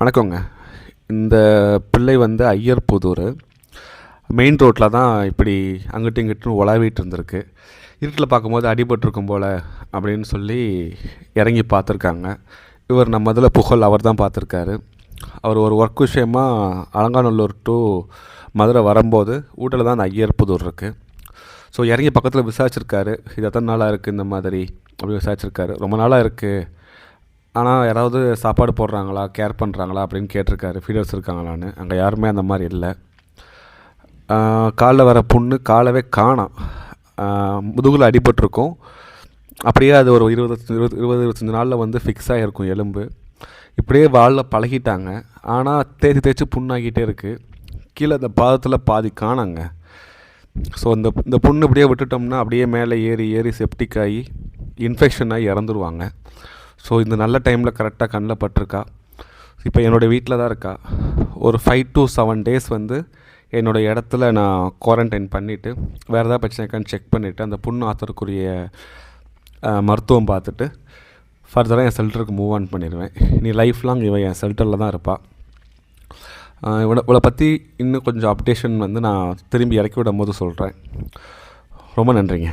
வணக்கங்க. இந்த பிள்ளை வந்து ஐயர்புதூர். மெயின் ரோட்டில் தான் இப்படி அங்கிட்டும் இங்கிட்டும் உலாவிட்டு இருந்திருக்கு. இருட்டில் பார்க்கும்போது அடிபட்டிருக்கும் போல் அப்படின்னு சொல்லி இறங்கி பார்த்துருக்காங்க. இவர் நம்ம இதில் புகழ் அவர் தான் பார்த்துருக்காரு. அவர் ஒரு ஒர்க் விஷயமாக அலங்காநல்லூர் டு மதுரை வரும்போது ஊட்டில் தான் அந்த ஐயர்புதூர் இருக்குது ஸோ இறங்கி பக்கத்தில் விசாரிச்சிருக்காரு. இது எத்தனை நாளாக இருக்குது இந்த மாதிரி? அப்படி விசாரிச்சிருக்காரு. ரொம்ப நாளாக இருக்குது ஆனால் யாராவது சாப்பாடு போடுறாங்களா? கேர் பண்ணுறாங்களா அப்படின்னு கேட்டிருக்காரு. ஃபீடர்ஸ் இருக்காங்களான்னு. அங்கே யாருமே அந்த மாதிரி இல்லை. காலில் வர புண்ணு காலவே காணோம் முதுகில் அடிபட்டிருக்கும். அப்படியே அது ஒரு இருபது இருபது இருபது இருபத்தஞ்சி நாளில் வந்து ஃபிக்ஸ் ஆகிருக்கும் எலும்பு. இப்படியே வாலில் பழகிட்டாங்க. ஆனால் தேய்ச்சி தேய்ச்சி புண்ணாகிட்டே இருக்குது கீழே அந்த பாதத்தில் பாதி காணாங்க. ஸோ இந்த இந்த புண்ணு இப்படியே விட்டுட்டோம்னா அப்படியே மேலே ஏறி ஏறி செப்டிக் ஆகி இன்ஃபெக்ஷன் ஆகி இறந்துருவாங்க. ஸோ இந்த நல்ல டைமில் கரெக்டாக கண்ணில் பட்டிருக்கா? இப்போ என்னோடய வீட்டில் தான் இருக்கா? ஒரு ஃபைவ் டு செவன் டேஸ் வந்து என்னோடய இடத்துல நான் குவாரண்டைன் பண்ணிவிட்டு வேறு ஏதாவது பிரச்சனை இருக்கான்னு செக் பண்ணிவிட்டு அந்த புண்ணு ஆத்தருக்குரிய மருத்துவம் பார்த்துட்டு ஃபர்தராக என் செல்டருக்கு மூவ் ஆன் பண்ணிடுவேன். நீ லைஃப் லாங் இவன் என் செல்டரில் தான் இருப்பாள் இவளை இவளை பற்றி இன்னும் கொஞ்சம் அப்டேஷன் வந்து நான் திரும்பி இறக்கி விடும் போது சொல்கிறேன் ரொம்ப நன்றிங்க.